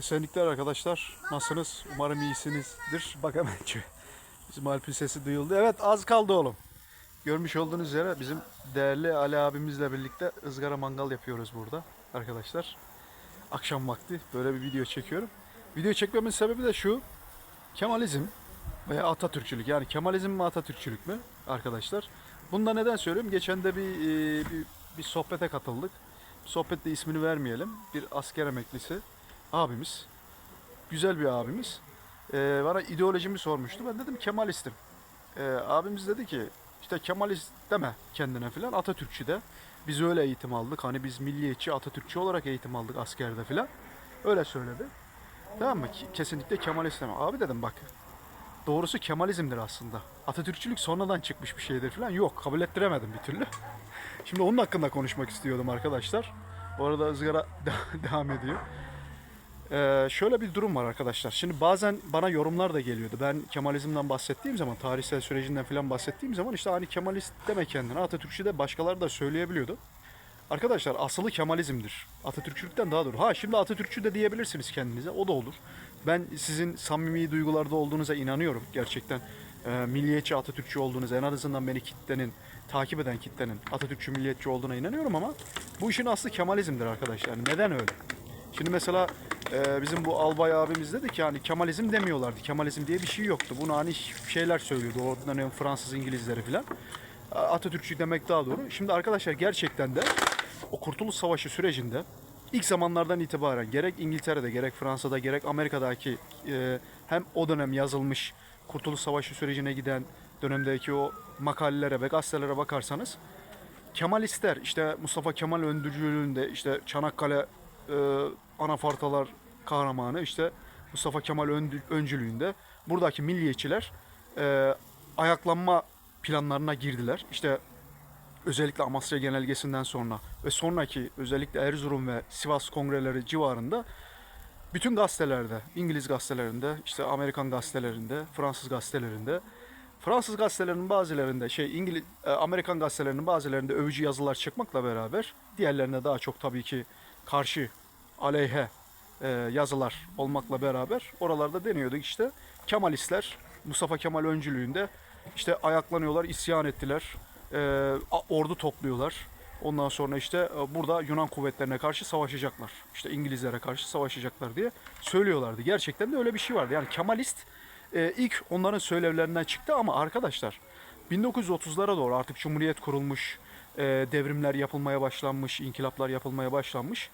Esenlikler arkadaşlar. Nasılsınız? Umarım iyisinizdir. Bak hemen bizim Alp'in sesi duyuldu. Evet az kaldı oğlum. Görmüş olduğunuz üzere bizim değerli Ali abimizle birlikte ızgara mangal yapıyoruz burada arkadaşlar. Akşam vakti böyle bir video çekiyorum. Video çekmemin sebebi de şu. Kemalizm veya Atatürkçülük. Yani Kemalizm mi Atatürkçülük mü arkadaşlar? Bunu da neden söylüyorum? Geçen de bir, e, bir, bir sohbete katıldık. Sohbette ismini vermeyelim. Bir asker emeklisi abimiz. Güzel bir abimiz. Ee, bana ideolojimi sormuştu. Ben dedim Kemalistim. Ee, abimiz dedi ki işte Kemalist deme kendine filan Atatürkçü de. Biz öyle eğitim aldık. Hani biz milliyetçi Atatürkçü olarak eğitim aldık askerde filan. Öyle söyledi. Tamam mı? Kesinlikle Kemalist deme. Abi dedim bak. Doğrusu Kemalizmdir aslında. Atatürkçülük sonradan çıkmış bir şeydir filan. Yok kabul ettiremedim bir türlü. Şimdi onun hakkında konuşmak istiyordum arkadaşlar. Bu arada ızgara devam ediyor. Ee, şöyle bir durum var arkadaşlar. Şimdi bazen bana yorumlar da geliyordu. Ben Kemalizmden bahsettiğim zaman, tarihsel sürecinden falan bahsettiğim zaman işte hani Kemalist deme kendine. Atatürkçü de başkaları da söyleyebiliyordu. Arkadaşlar asılı Kemalizmdir. Atatürkçülükten daha doğru. Ha şimdi Atatürkçü de diyebilirsiniz kendinize. O da olur. Ben sizin samimi duygularda olduğunuza inanıyorum gerçekten. Ee, milliyetçi Atatürkçü olduğunuza en azından beni kitlenin, takip eden kitlenin Atatürkçü milliyetçi olduğuna inanıyorum ama bu işin aslı Kemalizmdir arkadaşlar. Neden öyle? Şimdi mesela e, bizim bu albay abimiz dedi ki hani Kemalizm demiyorlardı. Kemalizm diye bir şey yoktu. Bunu hani şeyler söylüyordu. O dönem Fransız İngilizleri falan. Atatürkçü demek daha doğru. Şimdi arkadaşlar gerçekten de o Kurtuluş Savaşı sürecinde ilk zamanlardan itibaren gerek İngiltere'de gerek Fransa'da gerek Amerika'daki e, hem o dönem yazılmış Kurtuluş Savaşı sürecine giden dönemdeki o makalelere ve gazetelere bakarsanız Kemalistler işte Mustafa Kemal öndürücülüğünde işte Çanakkale e, anafartalar kahramanı işte Mustafa Kemal öncülüğünde buradaki milliyetçiler e, ayaklanma planlarına girdiler. İşte özellikle Amasya Genelgesi'nden sonra ve sonraki özellikle Erzurum ve Sivas kongreleri civarında bütün gazetelerde, İngiliz gazetelerinde, işte Amerikan gazetelerinde, Fransız gazetelerinde, Fransız gazetelerinin bazılarında şey İngiliz e, Amerikan gazetelerinin bazılarında övücü yazılar çıkmakla beraber diğerlerine daha çok tabii ki karşı aleyhe e, yazılar olmakla beraber oralarda deniyordu işte Kemalistler Mustafa Kemal öncülüğünde işte ayaklanıyorlar, isyan ettiler. E, ordu topluyorlar. Ondan sonra işte e, burada Yunan kuvvetlerine karşı savaşacaklar. İşte İngilizlere karşı savaşacaklar diye söylüyorlardı. Gerçekten de öyle bir şey vardı. Yani Kemalist e, ilk onların söylevlerinden çıktı ama arkadaşlar 1930'lara doğru artık Cumhuriyet kurulmuş, e, devrimler yapılmaya başlanmış, inkılaplar yapılmaya başlanmış.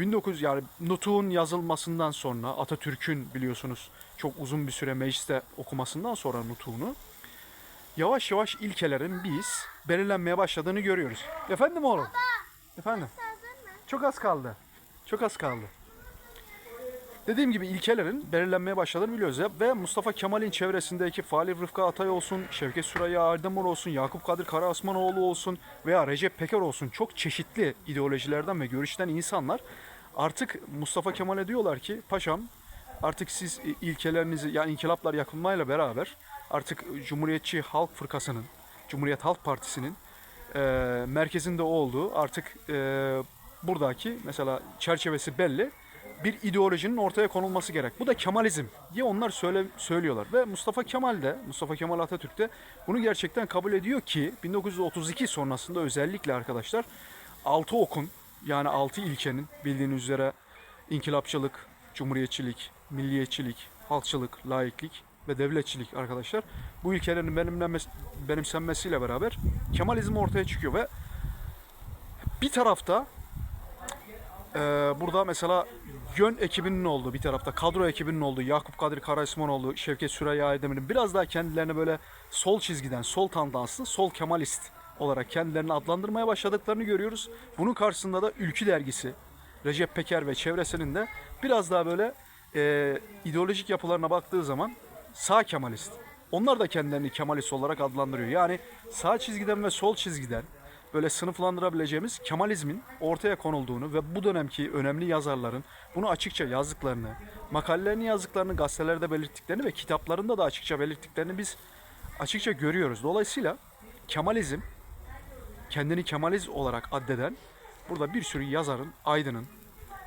19 yani Nutuk'un yazılmasından sonra Atatürk'ün biliyorsunuz çok uzun bir süre mecliste okumasından sonra Nutuk'unu yavaş yavaş ilkelerin biz belirlenmeye başladığını görüyoruz. Efendim oğlum? Efendim? Çok az kaldı. Çok az kaldı. Dediğim gibi ilkelerin belirlenmeye başladığını biliyoruz. Ve Mustafa Kemal'in çevresindeki Fahri Rıfkı Atay olsun, Şevket Süreyya Erdemur olsun, Yakup Kadir Karaosmanoğlu olsun veya Recep Peker olsun çok çeşitli ideolojilerden ve görüşten insanlar artık Mustafa Kemal'e diyorlar ki paşam artık siz ilkelerinizi yani inkılaplar yakılmayla beraber artık Cumhuriyetçi Halk Fırkası'nın, Cumhuriyet Halk Partisi'nin e, merkezinde olduğu artık e, buradaki mesela çerçevesi belli bir ideolojinin ortaya konulması gerek. Bu da Kemalizm diye onlar söyle, söylüyorlar. Ve Mustafa Kemal de, Mustafa Kemal Atatürk de bunu gerçekten kabul ediyor ki 1932 sonrasında özellikle arkadaşlar altı okun yani altı ilkenin bildiğiniz üzere inkılapçılık, cumhuriyetçilik, milliyetçilik, halkçılık, laiklik ve devletçilik arkadaşlar. Bu ilkelerin benimlenmesi, benimsenmesiyle beraber Kemalizm ortaya çıkıyor ve bir tarafta ee, burada mesela yön ekibinin olduğu bir tarafta kadro ekibinin olduğu Yakup Kadir Karaismanoğlu, Şevket Süreyya Erdemir'in biraz daha kendilerine böyle sol çizgiden, sol tandanslı, sol kemalist olarak kendilerini adlandırmaya başladıklarını görüyoruz. Bunun karşısında da Ülkü dergisi, Recep Peker ve çevresinin de biraz daha böyle e, ideolojik yapılarına baktığı zaman sağ kemalist. Onlar da kendilerini kemalist olarak adlandırıyor. Yani sağ çizgiden ve sol çizgiden böyle sınıflandırabileceğimiz Kemalizmin ortaya konulduğunu ve bu dönemki önemli yazarların bunu açıkça yazdıklarını, makalelerini yazdıklarını gazetelerde belirttiklerini ve kitaplarında da açıkça belirttiklerini biz açıkça görüyoruz. Dolayısıyla Kemalizm kendini Kemaliz olarak addeden burada bir sürü yazarın, aydının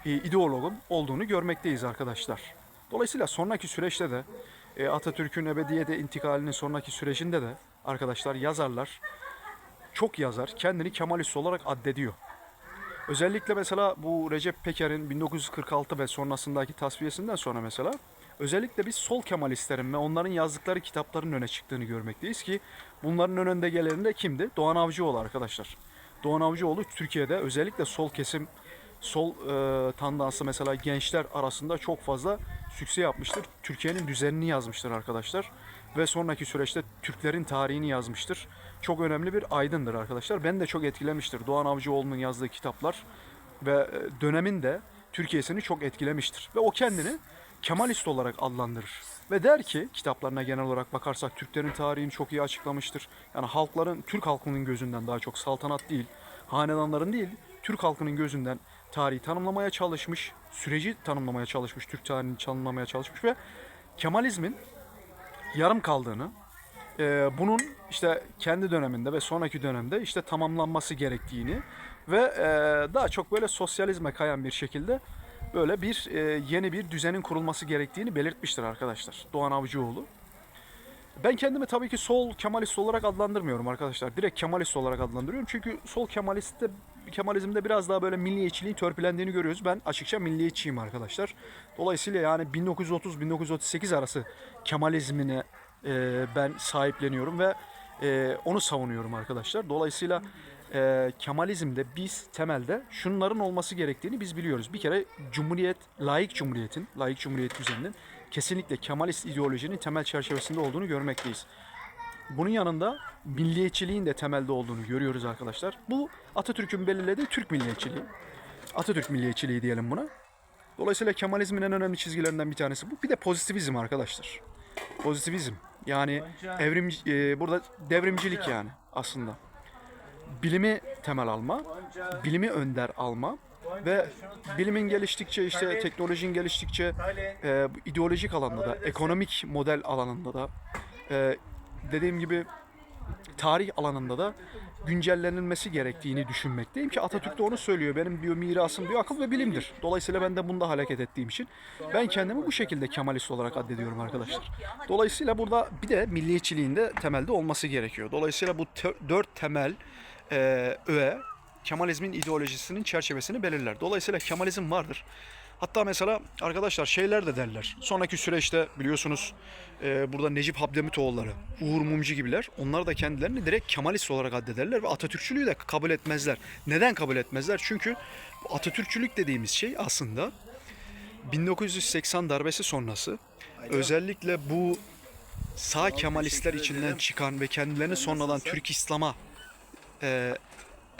e, ideologun olduğunu görmekteyiz arkadaşlar. Dolayısıyla sonraki süreçte de e, Atatürk'ün ebediyete intikalinin sonraki sürecinde de arkadaşlar yazarlar çok yazar kendini Kemalist olarak addediyor. Özellikle mesela bu Recep Peker'in 1946 ve sonrasındaki tasfiyesinden sonra mesela özellikle biz sol Kemalistlerin ve onların yazdıkları kitapların öne çıktığını görmekteyiz ki bunların önünde geleni de kimdi? Doğan Avcıoğlu arkadaşlar. Doğan Avcıoğlu Türkiye'de özellikle sol kesim sol e, tandansı mesela gençler arasında çok fazla sükse yapmıştır. Türkiye'nin düzenini yazmıştır arkadaşlar. Ve sonraki süreçte Türklerin tarihini yazmıştır. Çok önemli bir aydındır arkadaşlar. Ben de çok etkilemiştir. Doğan Avcıoğlu'nun yazdığı kitaplar ve e, dönemin de Türkiye'sini çok etkilemiştir. Ve o kendini Kemalist olarak adlandırır. Ve der ki kitaplarına genel olarak bakarsak Türklerin tarihini çok iyi açıklamıştır. Yani halkların, Türk halkının gözünden daha çok saltanat değil, hanedanların değil, Türk halkının gözünden tarihi tanımlamaya çalışmış, süreci tanımlamaya çalışmış, Türk tarihini tanımlamaya çalışmış ve Kemalizmin yarım kaldığını, e, bunun işte kendi döneminde ve sonraki dönemde işte tamamlanması gerektiğini ve e, daha çok böyle sosyalizme kayan bir şekilde böyle bir e, yeni bir düzenin kurulması gerektiğini belirtmiştir arkadaşlar Doğan Avcıoğlu. Ben kendimi tabii ki sol Kemalist olarak adlandırmıyorum arkadaşlar. Direkt Kemalist olarak adlandırıyorum. Çünkü sol Kemalist'te Kemalizmde biraz daha böyle milliyetçiliğin törpülendiğini görüyoruz. Ben açıkça milliyetçiyim arkadaşlar. Dolayısıyla yani 1930-1938 arası Kemalizmine e, ben sahipleniyorum ve e, onu savunuyorum arkadaşlar. Dolayısıyla e, Kemalizmde biz temelde şunların olması gerektiğini biz biliyoruz. Bir kere Cumhuriyet, layık cumhuriyetin, layık cumhuriyet düzeninin kesinlikle Kemalist ideolojinin temel çerçevesinde olduğunu görmekteyiz. Bunun yanında milliyetçiliğin de temelde olduğunu görüyoruz arkadaşlar. Bu Atatürk'ün belirlediği Türk milliyetçiliği. Atatürk milliyetçiliği diyelim buna. Dolayısıyla Kemalizmin en önemli çizgilerinden bir tanesi bu. Bir de pozitivizm arkadaşlar. Pozitivizm. Yani evrim e, burada devrimcilik yani aslında. Bilimi temel alma, bilimi önder alma ve bilimin geliştikçe işte teknolojinin geliştikçe e, ideolojik alanda da, ekonomik model alanında da, e, dediğim gibi tarih alanında da güncellenilmesi gerektiğini düşünmekteyim ki Atatürk de onu söylüyor. Benim diyor mirasım diyor akıl ve bilimdir. Dolayısıyla ben de bunda hareket ettiğim için ben kendimi bu şekilde Kemalist olarak addediyorum arkadaşlar. Dolayısıyla burada bir de milliyetçiliğin de temelde olması gerekiyor. Dolayısıyla bu te- dört temel e, öğe Kemalizmin ideolojisinin çerçevesini belirler. Dolayısıyla Kemalizm vardır. Hatta mesela arkadaşlar şeyler de derler. Sonraki süreçte biliyorsunuz e, burada Necip Habdemitoğulları, Uğur Mumcu gibiler. Onlar da kendilerini direkt Kemalist olarak addederler ve Atatürkçülüğü de kabul etmezler. Neden kabul etmezler? Çünkü Atatürkçülük dediğimiz şey aslında 1980 darbesi sonrası özellikle bu sağ Kemalistler içinden çıkan ve kendilerini sonradan Türk İslam'a e,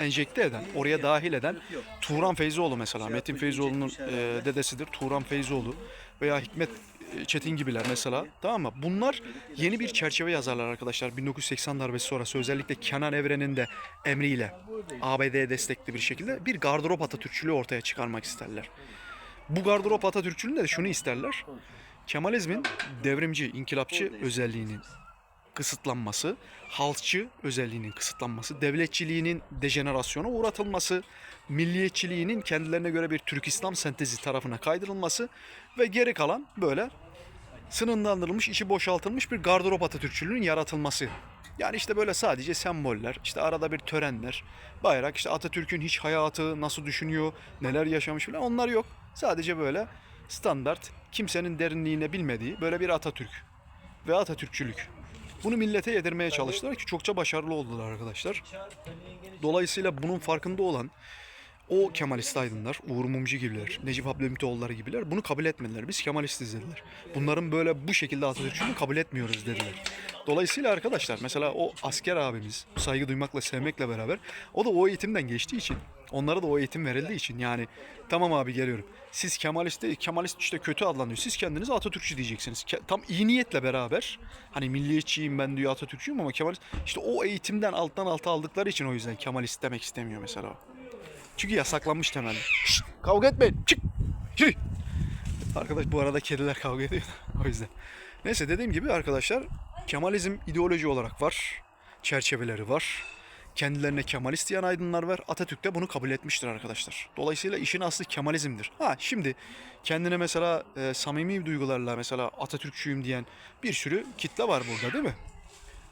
enjekte eden, oraya dahil eden Turan Feyzoğlu mesela. Metin Feyzoğlu'nun e, dedesidir. Turan Feyzoğlu veya Hikmet e, Çetin gibiler mesela. Tamam mı? Bunlar yeni bir çerçeve yazarlar arkadaşlar. 1980 darbesi sonrası özellikle Kenan Evren'in de emriyle ABD'ye destekli bir şekilde bir gardırop Atatürkçülüğü ortaya çıkarmak isterler. Bu gardırop Atatürkçülüğünde de şunu isterler. Kemalizmin devrimci, inkılapçı özelliğinin kısıtlanması, halkçı özelliğinin kısıtlanması, devletçiliğinin dejenerasyona uğratılması, milliyetçiliğinin kendilerine göre bir Türk İslam sentezi tarafına kaydırılması ve geri kalan böyle sınırlandırılmış, içi boşaltılmış bir gardırop Atatürkçülüğünün yaratılması. Yani işte böyle sadece semboller, işte arada bir törenler, bayrak, işte Atatürk'ün hiç hayatı nasıl düşünüyor, neler yaşamış falan onlar yok. Sadece böyle standart, kimsenin derinliğine bilmediği böyle bir Atatürk ve Atatürkçülük. Bunu millete yedirmeye çalıştılar ki çokça başarılı oldular arkadaşlar. Dolayısıyla bunun farkında olan o Kemalist aydınlar, Uğur Mumcu gibiler, Necip Abdülhamitoğulları gibiler bunu kabul etmediler. Biz Kemalistiz dediler. Bunların böyle bu şekilde Atatürkçülüğünü kabul etmiyoruz dediler. Dolayısıyla arkadaşlar mesela o asker abimiz saygı duymakla sevmekle beraber o da o eğitimden geçtiği için onlara da o eğitim verildiği için yani tamam abi geliyorum. Siz Kemalist değil, Kemalist işte kötü adlanıyor. Siz kendiniz Atatürkçü diyeceksiniz. Ke- Tam iyi niyetle beraber hani milliyetçiyim ben diyor Atatürkçüyüm ama Kemalist işte o eğitimden alttan alta aldıkları için o yüzden Kemalist demek istemiyor mesela. Çünkü yasaklanmış temelde. Şşt, kavga etmeyin. Çık. Arkadaş bu arada kediler kavga ediyor. o yüzden. Neyse dediğim gibi arkadaşlar Kemalizm ideoloji olarak var. Çerçeveleri var. Kendilerine Kemalist diyen aydınlar var. Atatürk de bunu kabul etmiştir arkadaşlar. Dolayısıyla işin aslı Kemalizmdir. Ha şimdi kendine mesela e, samimi duygularla mesela Atatürkçüyüm diyen bir sürü kitle var burada değil mi?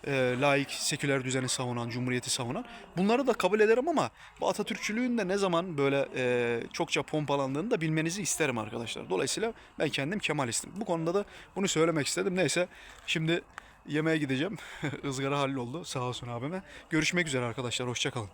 e, laik, seküler düzeni savunan, cumhuriyeti savunan. Bunları da kabul ederim ama bu Atatürkçülüğün de ne zaman böyle e, çokça pompalandığını da bilmenizi isterim arkadaşlar. Dolayısıyla ben kendim Kemalistim. Bu konuda da bunu söylemek istedim. Neyse şimdi yemeğe gideceğim. Izgara halloldu sağ olsun abime. Görüşmek üzere arkadaşlar. Hoşçakalın.